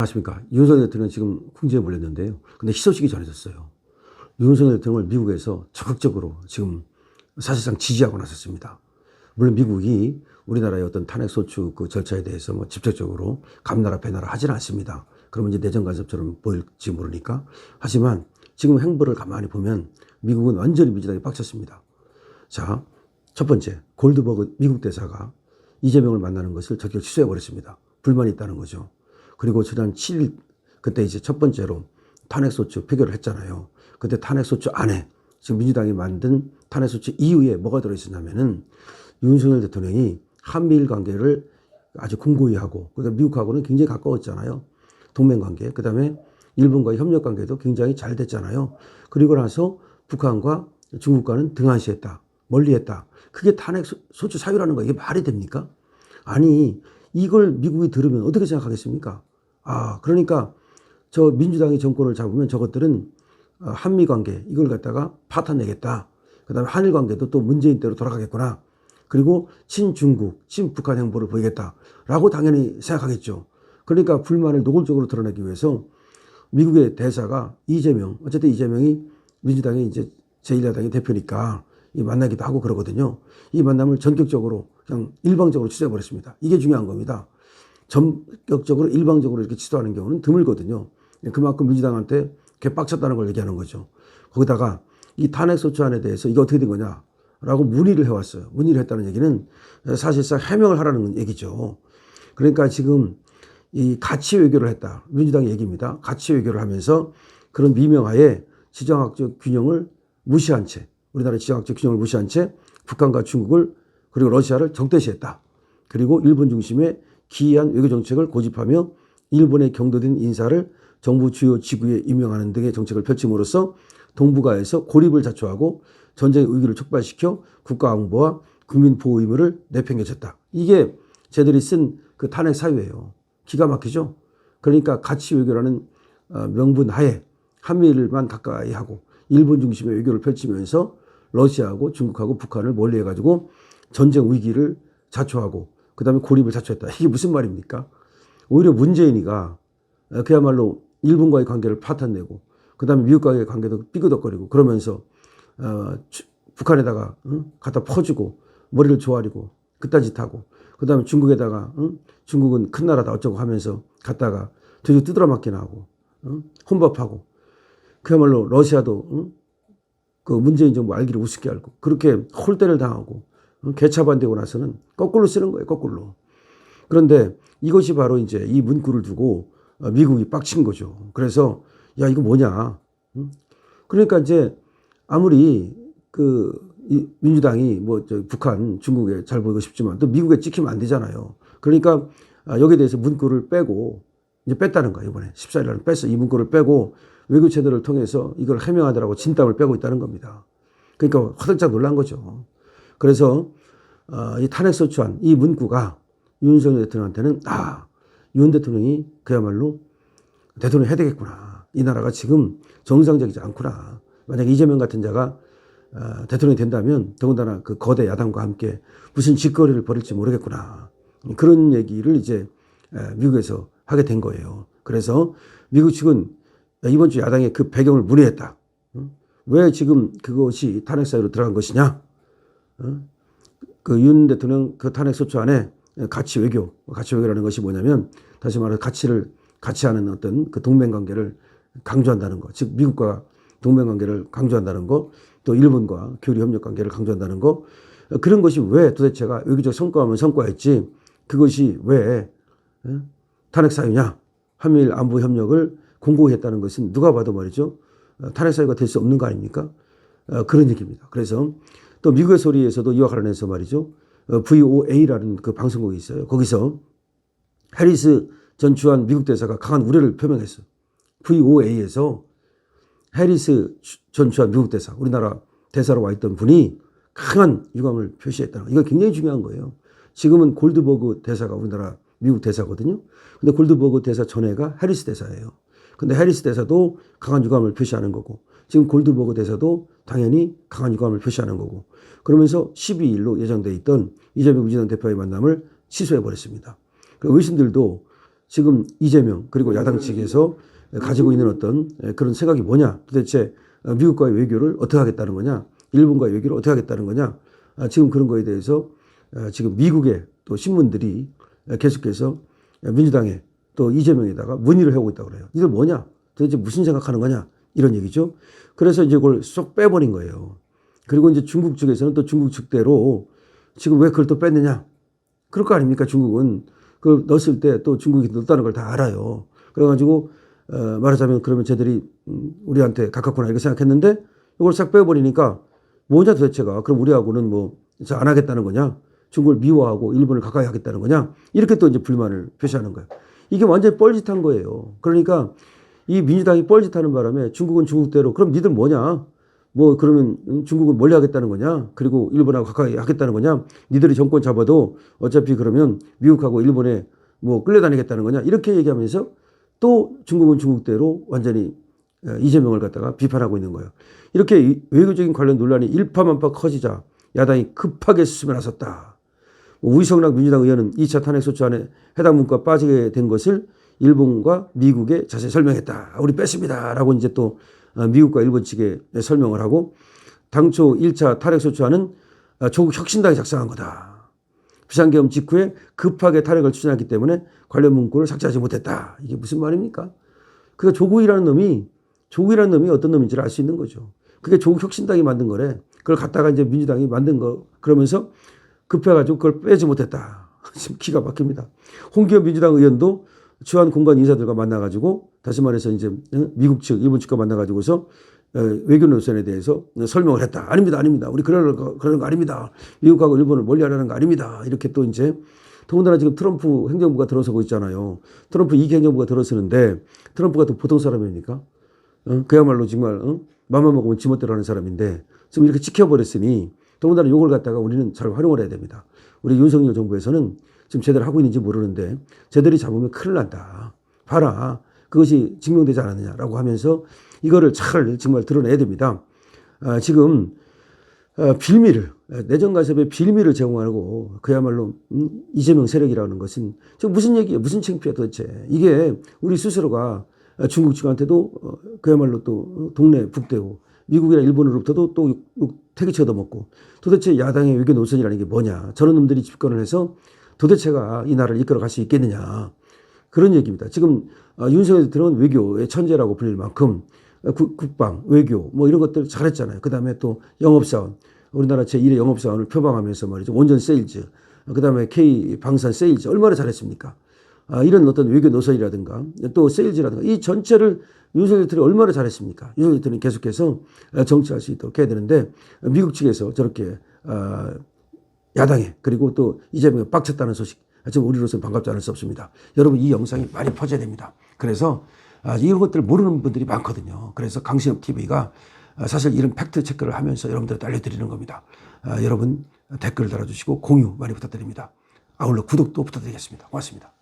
아십니까? 윤석열 대통령 지금 궁지에 몰렸는데요. 근데 희소식이 전해졌어요. 윤석열 대통령을 미국에서 적극적으로 지금 사실상 지지하고 나섰습니다. 물론 미국이 우리나라의 어떤 탄핵 소추 그 절차에 대해서 뭐 직접적으로 감나라 배나라 하지는 않습니다. 그러면 이제 내정 간섭처럼 보일지 모르니까. 하지만 지금 행보를 가만히 보면 미국은 완전히 민주당에 빡쳤습니다. 자, 첫 번째 골드버그 미국 대사가 이재명을 만나는 것을 적극 취소해 버렸습니다. 불만이 있다는 거죠. 그리고 지난 7일 그때 이제 첫 번째로 탄핵소추 표결을 했잖아요. 그때 탄핵소추 안에 지금 민주당이 만든 탄핵소추 이후에 뭐가 들어있었냐면은 윤석열 대통령이 한미일 관계를 아주 공고히 하고 그러니까 미국하고는 굉장히 가까웠잖아요. 동맹 관계. 그다음에 일본과의 협력 관계도 굉장히 잘 됐잖아요. 그리고 나서 북한과 중국과는 등한시했다. 멀리했다. 그게 탄핵 소- 소추 사유라는 거 이게 말이 됩니까? 아니 이걸 미국이 들으면 어떻게 생각하겠습니까? 아 그러니까 저 민주당이 정권을 잡으면 저것들은 어, 한미 관계 이걸 갖다가 파탄 내겠다. 그다음에 한일 관계도 또 문재인 때로 돌아가겠구나. 그리고 친중국, 친북한 행보를 보이겠다라고 당연히 생각하겠죠. 그러니까 불만을 노골적으로 드러내기 위해서 미국의 대사가 이재명, 어쨌든 이재명이 민주당의 이제 제1야당의 대표니까 이 만나기도 하고 그러거든요. 이 만남을 전격적으로 그냥 일방적으로 취소해버렸습니다. 이게 중요한 겁니다. 전격적으로 일방적으로 이렇게 취소하는 경우는 드물거든요. 그만큼 민주당한테 개빡쳤다는 걸 얘기하는 거죠. 거기다가 이 탄핵소추안에 대해서 이게 어떻게 된 거냐 라고 문의를 해왔어요. 문의를 했다는 얘기는 사실상 해명을 하라는 얘기죠. 그러니까 지금 이 가치 외교를 했다. 민주당의 얘기입니다. 가치 외교를 하면서 그런 미명하에 지정학적 균형을 무시한 채, 우리나라의 지정학적 균형을 무시한 채 북한과 중국을 그리고 러시아를 적대시했다. 그리고 일본 중심의 기이한 외교 정책을 고집하며 일본의 경도된 인사를 정부 주요 지구에 임명하는 등의 정책을 펼침으로써 동북아에서 고립을 자초하고 전쟁의 위기를 촉발시켜 국가 안보와 국민 보호 의무를 내팽개쳤다. 이게 쟤들이 쓴 그 탄핵 사유예요. 기가 막히죠. 그러니까 가치 외교라는 어, 명분 하에 한미일만 가까이 하고 일본 중심의 외교를 펼치면서 러시아하고 중국하고 북한을 멀리 해가지고 전쟁 위기를 자초하고 그 다음에 고립을 자초했다. 이게 무슨 말입니까? 오히려 문재인이가 어, 그야말로 일본과의 관계를 파탄내고 그 다음에 미국과의 관계도 삐그덕거리고 그러면서 어, 주- 북한에다가 응? 갖다 퍼주고 머리를 조아리고 그딴 짓 하고 그 다음에 중국에다가 응? 중국은 큰 나라다 어쩌고 하면서 갔다가 저기 두드러 맞기나 하고 응? 혼밥하고 그야말로 러시아도 응? 그 문재인 정부 알기를 우습게 알고 그렇게 홀대를 당하고 응? 개차반되고 나서는 거꾸로 쓰는 거예요 거꾸로 그런데 이것이 바로 이제 이 문구를 두고 어, 미국이 빡친 거죠. 그래서 야 이거 뭐냐. 응? 그러니까 이제 아무리 그이 민주당이 뭐저 북한 중국에 잘 보이고 싶지만 또 미국에 찍히면 안 되잖아요. 그러니까 아, 여기에 대해서 문구를 빼고 이제 뺐다는 거예요 이번에 14일 날 뺐어 이 문구를 빼고 외교 채널을 통해서 이걸 해명하더라고 진땀을 빼고 있다는 겁니다. 그러니까 화들짝 놀란 거죠. 그래서 어, 이 탄핵소추안 이 문구가 윤석열 대통령한테는 아, 윤 대통령이 그야말로 대통령 해야 되겠구나. 이 나라가 지금 정상적이지 않구나. 만약 이재명 같은 자가 어, 대통령이 된다면 더군다나 그 거대 야당과 함께 무슨 짓거리를 벌일지 모르겠구나. 그런 얘기를 이제 에, 미국에서 하게 된 거예요. 그래서 미국 측은 이번 주 야당의 그 배경을 문의했다. 응? 왜 지금 그것이 탄핵 사유로 들어간 것이냐? 그 윤 대통령 그 탄핵 소추 안에 가치 외교, 가치 외교라는 것이 뭐냐면 다시 말해 가치를 같이 하는 어떤 그 동맹 관계를 강조한다는 거, 즉 미국과 동맹 관계를 강조한다는 거, 또 일본과 교류 협력 관계를 강조한다는 거, 어, 그런 것이 왜 도대체가 외교적 성과하면 성과였지 그것이 왜 예? 탄핵 사유냐? 한미일 안보 협력을 공고히 했다는 것은 누가 봐도 말이죠. 어, 탄핵 사유가 될 수 없는 거 아닙니까? 어, 그런 얘기입니다. 그래서 또 미국의 소리에서도 이와 관련해서 말이죠. 어, VOA라는 그 방송국이 있어요. 거기서 해리스 전 주한 미국 대사가 강한 우려를 표명했어요. VOA에서 해리스 전 주한 미국 대사, 우리나라 대사로 와 있던 분이 강한 유감을 표시했다는 거. 이거 굉장히 중요한 거예요. 지금은 골드버그 대사가 우리나라 미국 대사거든요. 근데 골드버그 대사 전에가 해리스 대사예요. 근데 해리스 대사도 강한 유감을 표시하는 거고 지금 골드버그 대사도 당연히 강한 유감을 표시하는 거고 그러면서 12일로 예정돼 있던 이재명 민주당 대표의 만남을 취소해 버렸습니다. 그 의신들도 지금 이재명 그리고 야당 측에서 가지고 있는 어떤 그런 생각이 뭐냐 도대체 미국과의 외교를 어떻게 하겠다는 거냐 일본과의 외교를 어떻게 하겠다는 거냐 아, 지금 그런 거에 대해서 아, 지금 미국의 또 신문들이 계속해서 민주당에 또 이재명에다가 문의를 하고 있다고 그래요. 이들 뭐냐? 도대체 무슨 생각하는 거냐? 이런 얘기죠. 그래서 이제 그걸 쏙 빼버린 거예요. 그리고 이제 중국 측에서는 또 중국 측대로 지금 왜 그걸 또 뺐느냐? 그럴 거 아닙니까? 중국은 그걸 넣었을 때 또 중국이 넣었다는 걸 다 알아요. 그래가지고 어, 말하자면 그러면 쟤들이 음, 우리한테 가깝구나 이렇게 생각했는데 이걸 싹 빼버리니까 뭐냐 도대체가 그럼 우리하고는 뭐 안 하겠다는 거냐? 중국을 미워하고 일본을 가까이 하겠다는 거냐? 이렇게 또 이제 불만을 표시하는 거예요. 이게 완전히 뻘짓한 거예요. 그러니까 이 민주당이 뻘짓하는 바람에 중국은 중국대로 그럼 니들 뭐냐? 뭐 그러면 중국은 멀리 하겠다는 거냐? 그리고 일본하고 가까이 하겠다는 거냐? 니들이 정권 잡아도 어차피 그러면 미국하고 일본에 뭐 끌려다니겠다는 거냐? 이렇게 얘기하면서 또 중국은 중국대로 완전히 어, 이재명을 갖다가 비판하고 있는 거예요. 이렇게 이- 외교적인 관련 논란이 일파만파 커지자 야당이 급하게 수습에 나섰다. 뭐 우이성락 민주당 의원은 2차 탄핵소추안에 해당 문구가 빠지게 된 것을 일본과 미국에 자세히 설명했다. 우리 뺐습니다. 라고 이제 또 어, 미국과 일본 측에 설명을 하고 당초 1차 탄핵소추안은 어, 조국 혁신당이 작성한 거다. 비상계엄 직후에 급하게 탄핵을 추진했기 때문에 관련 문구를 삭제하지 못했다. 이게 무슨 말입니까? 그러니까 조국이라는 놈이 조국이라는 놈이 어떤 놈인지를 알 수 있는 거죠. 그게 조국 혁신당이 만든 거래. 그걸 갖다가 이제 민주당이 만든 거 그러면서 급해가지고 그걸 빼지 못했다. 지금 기가 막힙니다. 홍기현 민주당 의원도 주한 공간 인사들과 만나가지고 다시 말해서 이제 어, 미국 측, 일본 측과 만나가지고서 어, 외교 노선에 대해서 설명을 했다. 아닙니다, 아닙니다. 우리 그러는 거, 그러는 거 아닙니다. 미국하고 일본을 멀리하려는 거 아닙니다. 이렇게 또 이제 더군다나 지금 트럼프 행정부가 들어서고 있잖아요. 트럼프 이기 행정부가 들어서는데 트럼프가 또 보통 사람입니까? 어? 그야말로 정말 어? 맘만 먹으면 지멋대로 하는 사람인데 지금 이렇게 찍혀버렸으니 더군다나 이걸 갖다가 우리는 잘 활용을 해야 됩니다. 우리 윤석열 정부에서는 지금 제대로 하고 있는지 모르는데 제대로 잡으면 큰일 난다. 봐라. 그것이 증명되지 않았느냐라고 하면서 이거를 잘 정말 드러내야 됩니다. 아, 지금 어, 빌미를 내정 간섭의 빌미를 제공하고 그야말로 음, 이재명 세력이라는 것은 지금 무슨 얘기예요? 무슨 창피야 도대체? 이게 우리 스스로가 중국 측한테도 어, 그야말로 또 동네 북대고 미국이나 일본으로부터도 또 욕- 욕 태기치 얻어먹고 도대체 야당의 외교 노선이라는 게 뭐냐? 저런 놈들이 집권을 해서 도대체가 이 나라를 이끌어 갈 수 있겠느냐? 그런 얘기입니다. 지금 어, 윤석열 대통령은 외교의 천재라고 불릴 만큼 어, 국- 국방, 외교 뭐 이런 것들 잘했잖아요. 그 다음에 또 영업사원, 우리나라 제1의 영업사원을 표방하면서 말이죠. 원전 세일즈, 그 다음에 K 방산 세일즈 얼마나 잘했습니까? 아, 이런 어떤 외교 노선이라든가 또 세일즈라든가 이 전체를 윤석열 대통령이 얼마나 잘했습니까? 윤석열 대통령이 계속해서 어, 정치할 수 있도록 해야 되는데 미국 측에서 저렇게 어, 야당에 그리고 또 이재명이 빡쳤다는 소식 지금 우리로서는 반갑지 않을 수 없습니다. 여러분 이 영상이 많이 퍼져야 됩니다. 그래서 아, 이런 것들을 모르는 분들이 많거든요. 그래서 강신업 TV가 사실 이런 팩트 체크를 하면서 여러분들한테 알려드리는 겁니다. 아, 여러분 댓글 달아주시고 공유 많이 부탁드립니다. 아울러 구독도 부탁드리겠습니다. 고맙습니다.